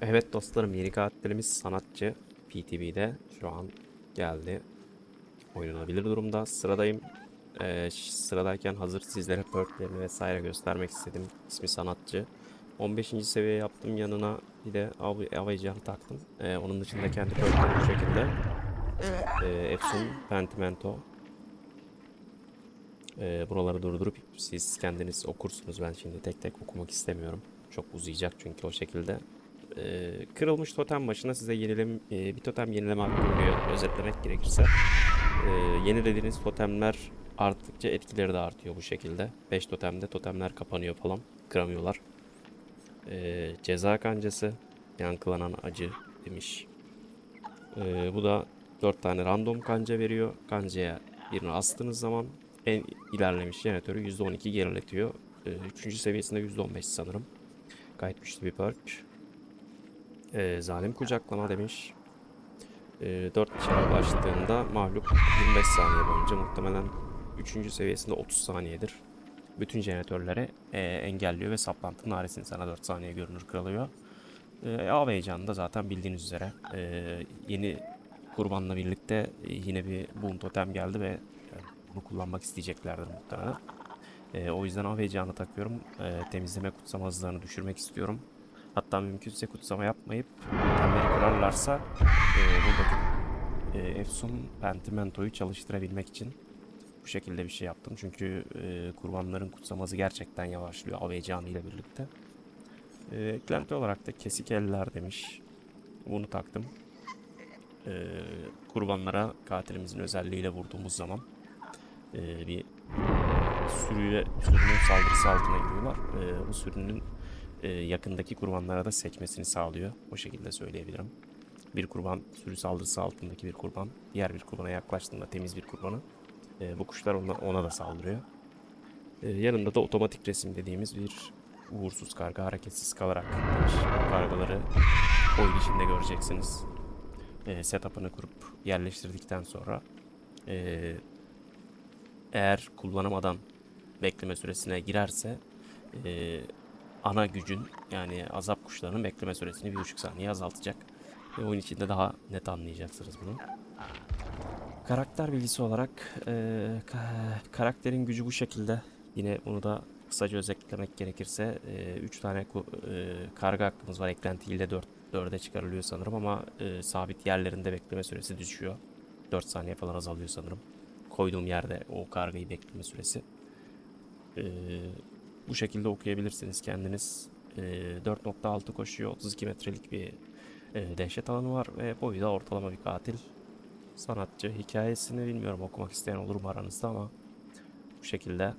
Evet dostlarım yeni katilimiz sanatçı PTB'de şu an geldi. Oynanabilir durumda. Sıradayım. Ee, sıradayken hazır sizlere perklerini vesaire göstermek istedim. İsmi sanatçı. 15. seviye yaptım yanına bir de av avayacağını taktım. Ee, onun dışında kendi perklerim bu şekilde. Ee, Epson Pentimento. Ee, buraları durdurup siz kendiniz okursunuz. Ben şimdi tek tek okumak istemiyorum. Çok uzayacak çünkü o şekilde. Ee, kırılmış totem başına size yenilem, e, bir totem yenileme hakkı veriyor. Özetlemek gerekirse. Ee, yenilediğiniz totemler arttıkça etkileri de artıyor bu şekilde. 5 totemde totemler kapanıyor falan. Kıramıyorlar. Ee, ceza kancası. Yankılanan acı demiş. Ee, bu da 4 tane random kanca veriyor. Kancaya birini astığınız zaman en ilerlemiş jeneratörü %12 geriletiyor. Ee, üçüncü seviyesinde %15 sanırım. Gayet güçlü bir perk. Ee, zalim kucaklama demiş. Ee, 4 kişiye ulaştığında mahluk 25 saniye boyunca muhtemelen 3. seviyesinde 30 saniyedir. Bütün jeneratörlere e, engelliyor ve saplantı naresini sana 4 saniye görünür kırılıyor. E, av heyecanı da zaten bildiğiniz üzere e, yeni kurbanla birlikte e, yine bir boom totem geldi ve e, bunu kullanmak isteyeceklerdir muhtemelen. E, o yüzden av heyecanı takıyorum. E, temizleme kutsama hızlarını düşürmek istiyorum. Hatta mümkünse kutsama yapmayıp totemleri kırarlarsa e, buradaki e, Efsun Pentimento'yu çalıştırabilmek için bu şekilde bir şey yaptım. Çünkü e, kurbanların kutsaması gerçekten yavaşlıyor av heyecanı ile birlikte. E, eklenti olarak da kesik eller demiş. Bunu taktım. E, kurbanlara katilimizin özelliğiyle vurduğumuz zaman e, bir sürüye, sürünün saldırısı altına giriyorlar. E, bu sürünün e, yakındaki kurbanlara da seçmesini sağlıyor. O şekilde söyleyebilirim. Bir kurban sürü saldırısı altındaki bir kurban diğer bir kurbana yaklaştığında temiz bir kurbanı e, bu kuşlar ona, ona da saldırıyor. E, yanında da otomatik resim dediğimiz bir uğursuz karga hareketsiz kalarak kargaları oyun içinde göreceksiniz. E, setup'ını kurup yerleştirdikten sonra e, eğer kullanamadan bekleme süresine girerse e, ana gücün yani azap kuşlarının bekleme süresini bir buçuk saniye azaltacak. Ve oyun içinde daha net anlayacaksınız bunu. Karakter bilgisi olarak e, ka- karakterin gücü bu şekilde. Yine bunu da kısaca özetlemek gerekirse 3 tane ku- e, karga hakkımız var. Eklentiyle 4 4'e çıkarılıyor sanırım ama e, sabit yerlerinde bekleme süresi düşüyor. 4 saniye falan azalıyor sanırım. Koyduğum yerde o kargayı bekleme süresi. E, bu şekilde okuyabilirsiniz kendiniz. E, 4.6 koşuyor. 32 metrelik bir e, dehşet alanı var ve boyu da ortalama bir katil sanatçı hikayesini bilmiyorum okumak isteyen olur mu aranızda ama bu şekilde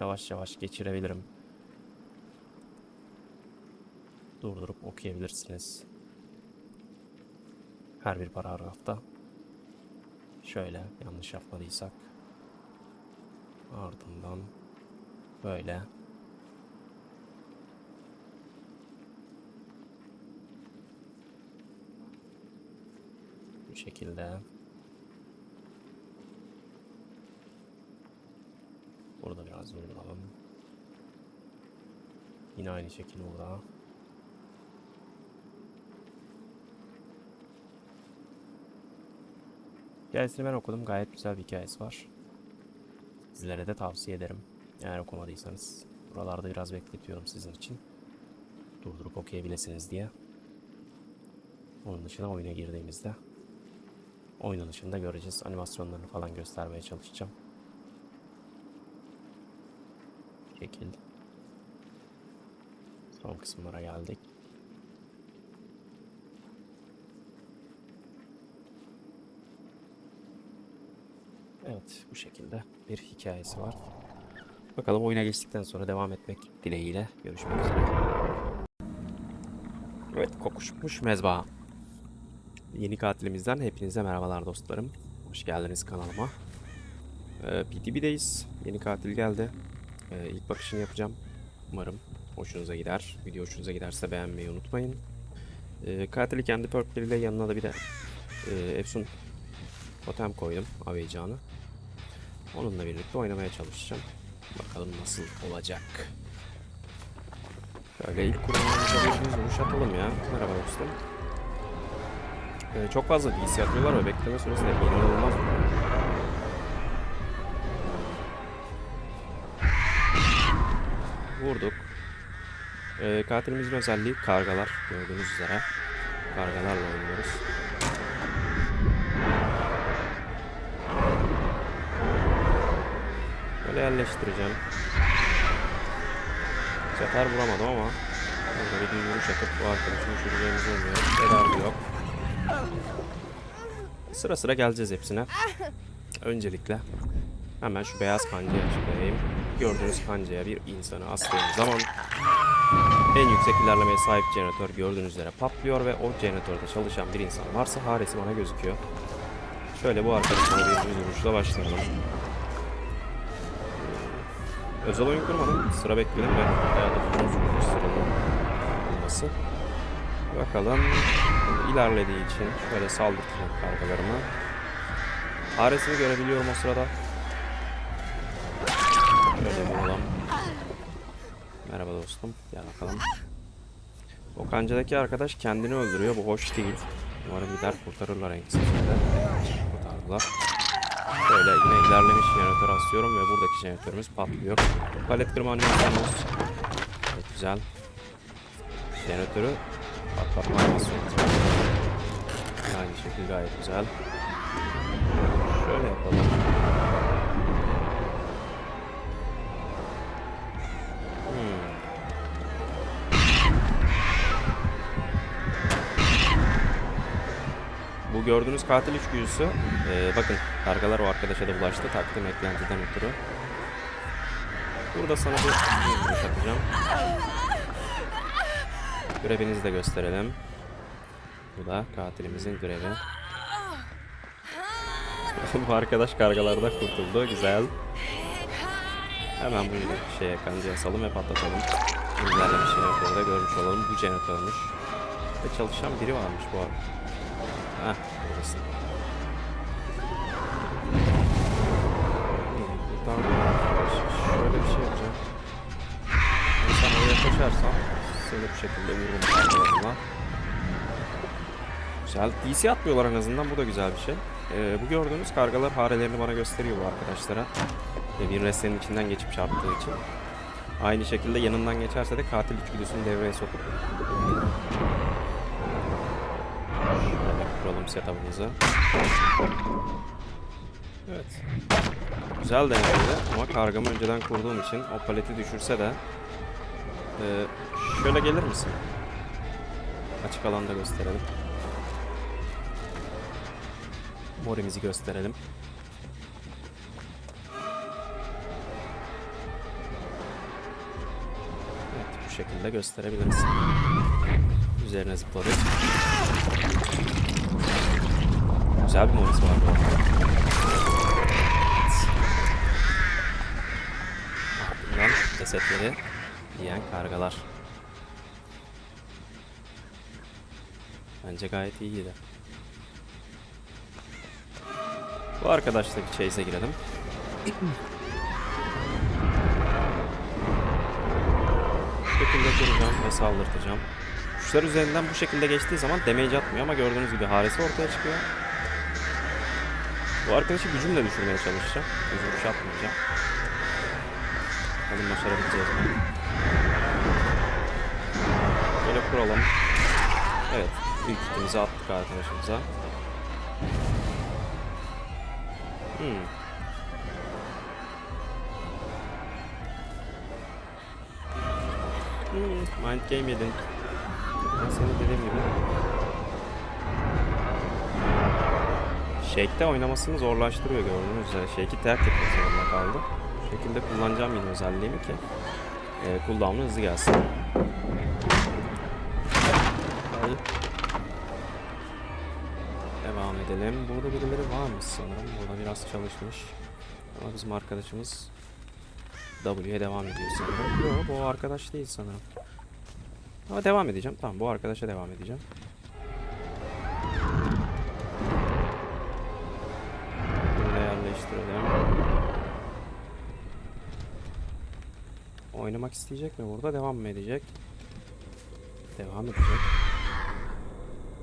yavaş yavaş geçirebilirim. Durdurup okuyabilirsiniz. Her bir paragrafta. Şöyle yanlış yapmadıysak. Ardından böyle. Bu şekilde. Burada biraz durduralım. Yine aynı şekilde burada. Hikayesini ben okudum. Gayet güzel bir hikayesi var. Sizlere de tavsiye ederim. Eğer okumadıysanız. Buralarda biraz bekletiyorum sizin için. Durdurup okuyabilirsiniz diye. Onun dışında oyuna girdiğimizde oynanışında göreceğiz. Animasyonlarını falan göstermeye çalışacağım. Şekil. Son kısımlara geldik. Evet bu şekilde bir hikayesi var. Bakalım oyuna geçtikten sonra devam etmek dileğiyle görüşmek üzere. Evet kokuşmuş mezba. Yeni katilimizden hepinize merhabalar dostlarım. Hoş geldiniz kanalıma. Ee, PTB'deyiz. Yeni katil geldi. Ee, ilk bakışını yapacağım. Umarım hoşunuza gider. Video hoşunuza giderse beğenmeyi unutmayın. Ee, katili kendi perkleriyle yanına da bir de e, Epson totem koydum. Aveycanı. Onunla birlikte oynamaya çalışacağım. Bakalım nasıl olacak. Şöyle ilk kurbanımıza atalım ya. Merhaba dostum. Ee, çok fazla DC atıyorlar ve bekleme süresi de inanılmaz. Vurduk. Ee, katilimizin özelliği kargalar. Gördüğünüz üzere. Kargalarla oynuyoruz. Böyle yerleştireceğim. Sefer vuramadım ama burada bir vuruş atıp bu arkadaşın düşüreceğimiz olmuyor. Tedavi yok. Sıra sıra geleceğiz hepsine. Öncelikle hemen şu beyaz kancayı açıklayayım. Gördüğünüz kancaya bir insanı astığımız zaman en yüksek ilerlemeye sahip jeneratör gördüğünüz üzere patlıyor ve o jeneratörde çalışan bir insan varsa haresi bana gözüküyor. Şöyle bu arkadaşına bir düz vuruşla başlayalım. Özel oyun kurmadım. Sıra bekledim ve bayağı da uzun sürdü sıranın olması. Bakalım ilerlediği için şöyle saldırtacağım kargalarımı. Aresini görebiliyorum o sırada. Şöyle vuralım. Merhaba dostum. Gel bakalım. O kancadaki arkadaş kendini öldürüyor. Bu hoş değil. Umarım gider kurtarırlar en kısa sürede. Kurtardılar. Şöyle yine ilerlemiş jeneratör asıyorum ve buradaki jeneratörümüz patlıyor. Palet kırma animasyonumuz. Güzel. Jeneratörü patlatma animasyonumuz. Aynı şekilde gayet güzel. Şöyle yapalım. Gördüğünüz katil üçgüsü, eee, bakın kargalar o arkadaşa da bulaştı takdim eklentiden ötürü. Burada sana bir vuruş atacağım. Görevinizi de gösterelim. Bu da katilimizin görevi. Bu arkadaş kargalardan kurtuldu. Güzel. Hemen bu şeye kancaya asalım ve patlatalım. Bizlerle bir jeneratörü de görmüş olalım. Bu jeneratörmüş. Ve çalışan biri varmış bu arada. Heh, burası. Şöyle bir şey yapacağım. Sen oraya koşarsan seni bu şekilde vururum kargalarına. Güzel. DC atmıyorlar en azından. Bu da güzel bir şey. Ee, bu gördüğünüz kargalar harelerini bana gösteriyor bu arkadaşlara. Ve bir restenin içinden geçip çarptığı için. Aynı şekilde yanından geçerse de katil içgüdüsünü devreye sokup kuralım setup'ımızı. Evet. Güzel denemeydi ama kargamı önceden kurduğum için o paleti düşürse de Ee, şöyle gelir misin? Açık alanda gösterelim. Morimizi gösterelim. Evet bu şekilde gösterebiliriz. Üzerine zıpladık. Güzel bir morisi var bu arada. Ardından cesetleri yiyen kargalar. Bence gayet iyiydi. Bu arkadaştaki chase'e girelim. Şekilde kuracağım ve saldırtacağım. Kuşlar üzerinden bu şekilde geçtiği zaman damage atmıyor ama gördüğünüz gibi haresi ortaya çıkıyor. Bu arkadaşı gücümle düşürmeye çalışacağım. Düz vuruş atmayacağım. Bakalım başarabileceğiz mi? Böyle kuralım. Evet. İlk hitimizi attık arkadaşımıza. Hmm. Hmm, mind game yedin. Ben senin dediğim gibi. Shake'de oynamasını zorlaştırıyor gördüğünüz üzere. Shake'i terk etmek zorunda kaldı. Bu şekilde kullanacağım yine özelliğimi ki e, cooldown'u hızlı gelsin. Hadi. Devam edelim. Burada birileri varmış sanırım. Burada biraz çalışmış. Ama bizim arkadaşımız W'ye devam ediyor sanırım. Yok bu arkadaş değil sanırım. Ama devam edeceğim. Tamam bu arkadaşa devam edeceğim. Bunu yerleştirelim. Oynamak isteyecek mi burada? Devam mı edecek? devam edecek.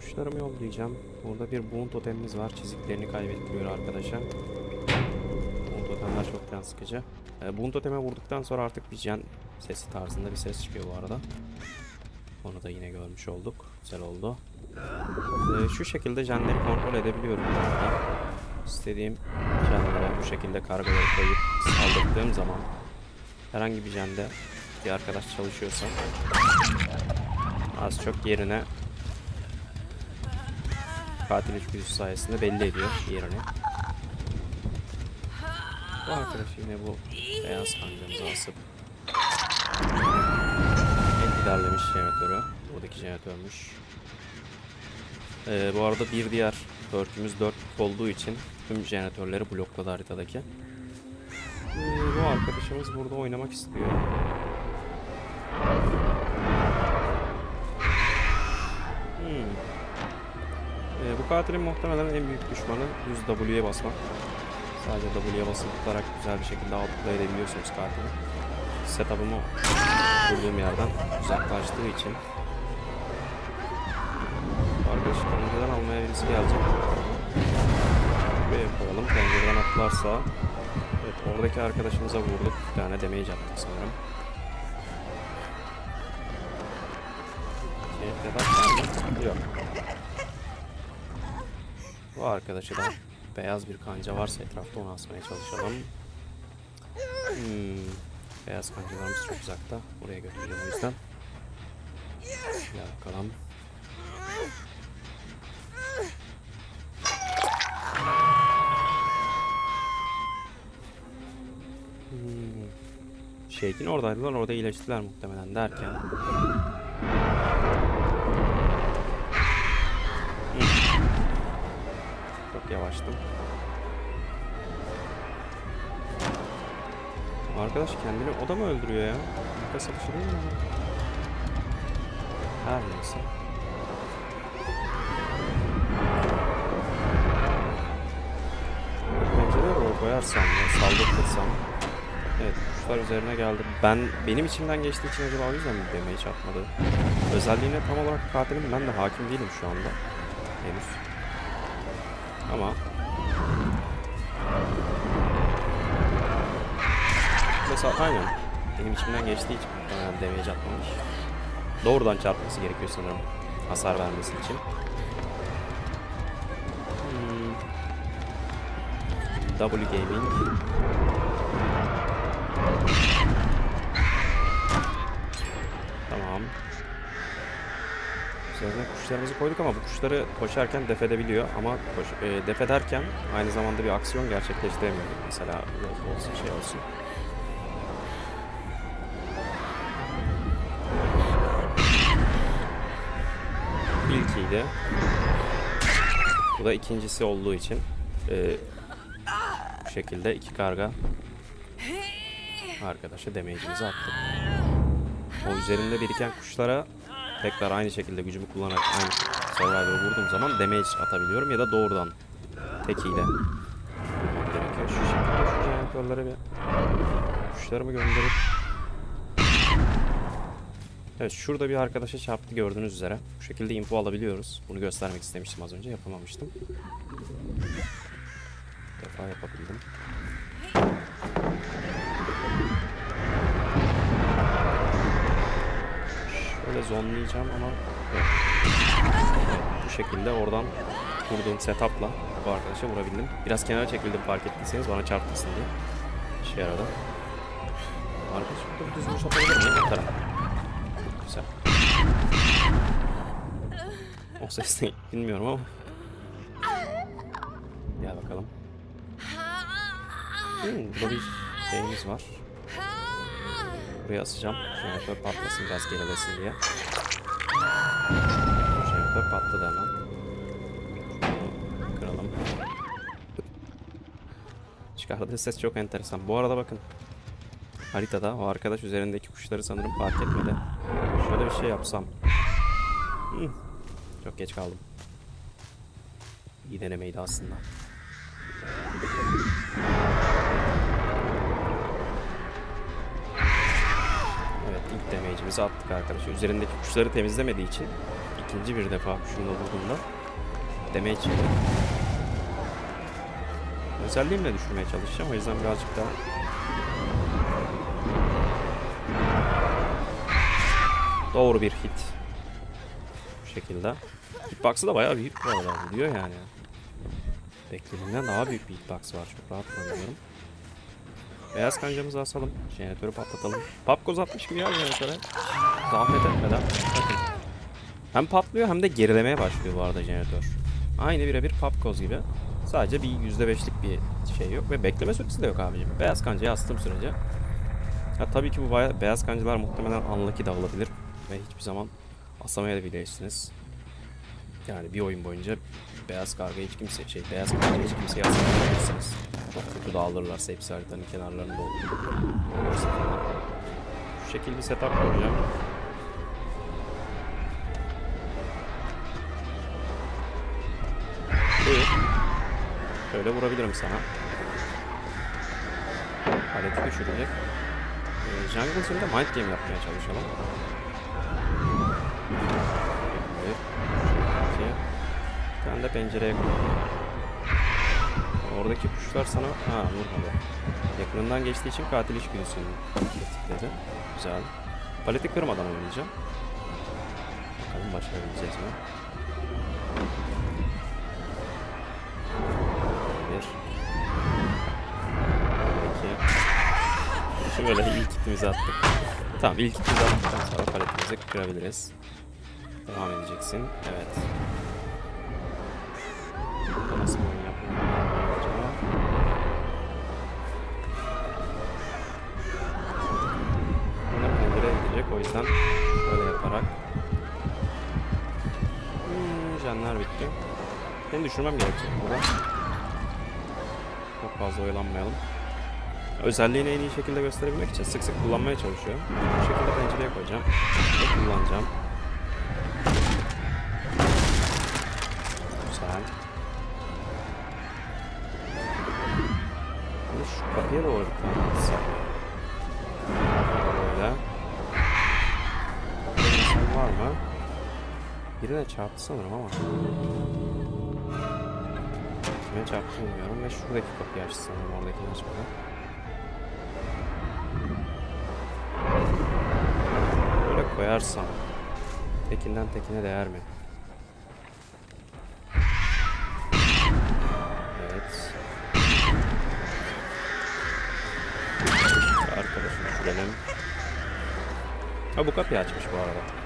Kuşlarımı yollayacağım. Burada bir boğun totemimiz var. Çiziklerini kaybettiriyor arkadaşa. Boğun totemler çok can sıkıcı. E, boğun toteme vurduktan sonra artık bir can sesi tarzında bir ses çıkıyor bu arada. Onu da yine görmüş olduk. Güzel oldu. E, şu şekilde canları kontrol edebiliyorum arada. İstediğim canlara bu şekilde kargoları koyup saldırdığım zaman herhangi bir cende bir arkadaş çalışıyorsa az çok yerine katil içgüdüsü sayesinde belli ediyor yerini. Bu arkadaş yine bu beyaz kancamızı asıp ilerlemiş jeneratörü. Buradaki jeneratörmüş. Ee, bu arada bir diğer perkümüz 4 olduğu için tüm jeneratörleri blokladı haritadaki. Ee, bu arkadaşımız burada oynamak istiyor. Hmm. Ee, bu katilin muhtemelen en büyük düşmanı düz W'ye basmak. Sadece W'ye basıp tutarak güzel bir şekilde outplay edebiliyorsunuz katili. Setup'ımı kurduğum yerden uzaklaştığı için Arkadaşı pencereden almaya birisi gelecek. Buraya koyalım. Pencereden atlarsa Evet oradaki arkadaşımıza vurduk. Bir tane damage attık sanırım. Şey? Yok. Bu arkadaşı da beyaz bir kanca varsa etrafta onu asmaya çalışalım. Hmm, beyaz kancalarımız çok uzakta. Oraya götüreceğim o yüzden. Gel bakalım. Hmm. Oradaydılar, orada iyileştiler muhtemelen derken. Hmm. Çok yavaştım. Arkadaş kendini o da mı öldürüyor ya? Makas atışı değil? Her neyse. Pencereye doğru koyarsam ya saldırtırsam Evet kuşlar üzerine geldi. Ben benim içimden geçtiği için acaba o yüzden mi damage atmadı? Özelliğine tam olarak katilim ben de hakim değilim şu anda. Henüz. Ama Mesela aynen. Benim içimden geçtiği için muhtemelen damage atmamış. Doğrudan çarpması gerekiyor sanırım. Hasar vermesi için. Hmm. W Gaming. Tamam. Üzerine kuşlarımızı koyduk ama bu kuşları koşarken def edebiliyor ama koş, e, def ederken aynı zamanda bir aksiyon gerçekleştiremiyor. Mesela yol olsun şey olsun. İlkiydi. Bu da ikincisi olduğu için e, bu şekilde iki karga arkadaşa damage'imizi attık. O üzerinde biriken kuşlara tekrar aynı şekilde gücümü kullanarak aynı survivor'ı vurduğum zaman damage atabiliyorum ya da doğrudan tekiyle vurmam gerekiyor. Şu şekilde şu bir kuşlarımı gönderip Evet şurada bir arkadaşa çarptı gördüğünüz üzere. Bu şekilde info alabiliyoruz. Bunu göstermek istemiştim az önce yapamamıştım. Bir defa yapabildim. Şöyle zonlayacağım ama evet. Bu şekilde oradan kurduğum setup'la bu arkadaşa vurabildim. Biraz kenara çekildim fark ettiyseniz bana çarpmasın diye. İşe yaradı. Arkadaş burada bir düz vuruş atabilir miyim? Atarım. Güzel. O ses ne bilmiyorum ama. Gel bakalım. Hmm, burada bir şeyimiz var. Buraya asacağım. Jeneratör patlasın biraz gerilesin diye. Jeneratör patladı hemen. Şunu Kıralım. Çıkardığı ses çok enteresan. Bu arada bakın. Haritada o arkadaş üzerindeki kuşları sanırım fark etmedi. Şöyle bir şey yapsam. Hmm, Çok geç kaldım. İyi denemeydi aslında. Evet İlk damage'imizi attık arkadaşlar. Üzerindeki kuşları temizlemediği için ikinci bir defa kuşumla vurduğumda damage. Özelliğimle düşürmeye çalışacağım. O yüzden birazcık daha Doğru bir hit. Şekilde. Hitbox'ı da bayağı büyük bu arada. Vuruyor yani. Beklediğimden daha büyük bir hitbox var. Çok rahat kullanıyorum. Beyaz kancamızı asalım. Jeneratörü patlatalım. Papkoz atmış gibi ya jeneratöre. Zahmet etmeden. Bakın. Hem patlıyor hem de gerilemeye başlıyor bu arada jeneratör. Aynı birebir Papkoz gibi. Sadece bir %5'lik bir şey yok ve bekleme süresi de yok abicim. Beyaz kancayı astığım sürece. Ha, tabii ki bu beyaz kancılar muhtemelen unlucky da olabilir. Ve hiçbir zaman asamayabilirsiniz. Yani bir oyun boyunca beyaz karga hiç kimse şey beyaz karga hiç kimseye asamayabilirsiniz. Çok kötü dağılırlarsa hepsi haritanın kenarlarında olur. Şu şekilde bir setup kuracağım. Buyur. Şöyle vurabilirim sana. Paleti düşürecek. Ee, Jungle Gym'de mind game yapmaya çalışalım. De pencereye koyalım. Oradaki kuşlar sana... Ha vurmadı. Yakınından geçtiği için katil içgüdüsünü tetikledi. Güzel. Paleti kırmadan oynayacağım. Bakalım başarabileceğiz mi? Bir. İki. Şöyle ilk hitimizi attık. Tamam ilk hitimizi attıktan sonra paletimizi kırabiliriz. Devam edeceksin. Evet. Canlar bitti. Beni düşürmem gerekecek burada. Çok fazla oyalanmayalım. Özelliğini en iyi şekilde gösterebilmek için sık sık kullanmaya çalışıyorum. Bu şekilde pencereye koyacağım. Ve kullanacağım. Güzel. Bunu şu kapıya doğru Birine çarptı sanırım ama. Kime çarptı bilmiyorum ve şuradaki kapıyı açtı sanırım oradakini açmadı. Böyle koyarsam tekinden tekine değer mi? Evet. Arkadaşım düşürelim. Ha bu kapıyı açmış bu arada.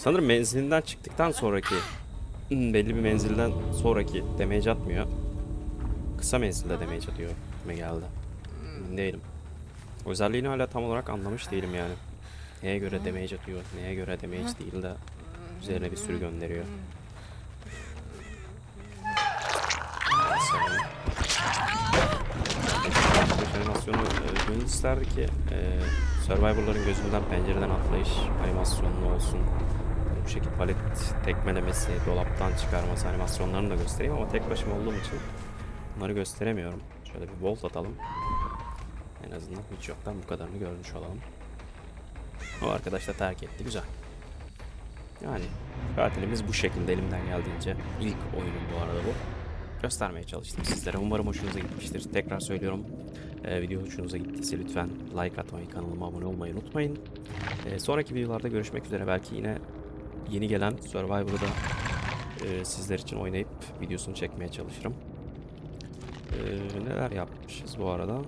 Sanırım menzilinden çıktıktan sonraki hmm, belli bir menzilden sonraki damage atmıyor. Kısa menzilde damage atıyor. Kime geldi? Değilim. Özelliğini hala tam olarak anlamış değilim yani. Neye göre damage atıyor, neye göre damage değil de üzerine bir sürü gönderiyor. Animasyonu e, gönül isterdi ki e, Survivor'ların gözünden pencereden atlayış animasyonlu olsun. Bu şekilde palet tekmelemesi, dolaptan çıkarması animasyonlarını da göstereyim ama tek başıma olduğum için bunları gösteremiyorum. Şöyle bir volt atalım. En azından hiç yoktan bu kadarını görmüş olalım. O arkadaş da terk etti. Güzel. Yani katilimiz bu şekilde elimden geldiğince ilk oyunum bu arada bu. Göstermeye çalıştım sizlere. Umarım hoşunuza gitmiştir. Tekrar söylüyorum. Ee, video hoşunuza gittiyse lütfen like atmayı, kanalıma abone olmayı unutmayın. Ee, sonraki videolarda görüşmek üzere. Belki yine yeni gelen Survivor'da e, sizler için oynayıp videosunu çekmeye çalışırım. Ee, neler yapmışız bu arada?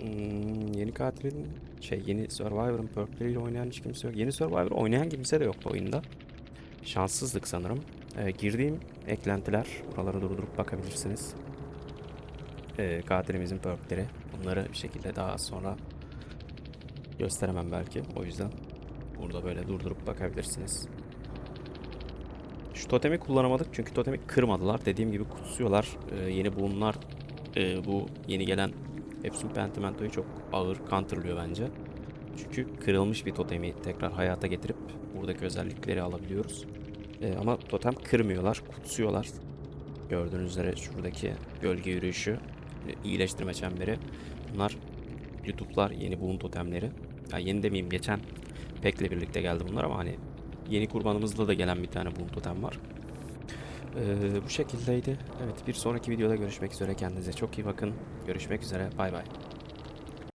Hmm, yeni katilin şey yeni Survivor'ın perkleriyle oynayan hiç kimse yok. Yeni Survivor oynayan kimse de yoktu oyunda. Şanssızlık sanırım. Ee, girdiğim eklentiler. Buraları durdurup bakabilirsiniz. Ee, katilimizin perkleri. Bunları bir şekilde daha sonra gösteremem belki. O yüzden burada böyle durdurup bakabilirsiniz. Şu totemi kullanamadık çünkü totemi kırmadılar. Dediğim gibi kutsuyorlar. Ee, yeni bunlar bu yeni gelen Epson Pentimento'yu çok ağır counterlıyor bence. Çünkü kırılmış bir totemi tekrar hayata getirip buradaki özellikleri alabiliyoruz. Ee, ama totem kırmıyorlar, kutsuyorlar. Gördüğünüz üzere şuradaki gölge yürüyüşü, e, iyileştirme çemberi. Bunlar YouTube'lar, yeni bulun totemleri. Ya yeni demeyeyim geçen Pek'le birlikte geldi bunlar ama hani yeni kurbanımızda da gelen bir tane bulun totem var. Ee, bu şekildeydi. Evet bir sonraki videoda görüşmek üzere. Kendinize çok iyi bakın. Görüşmek üzere. Bay bay.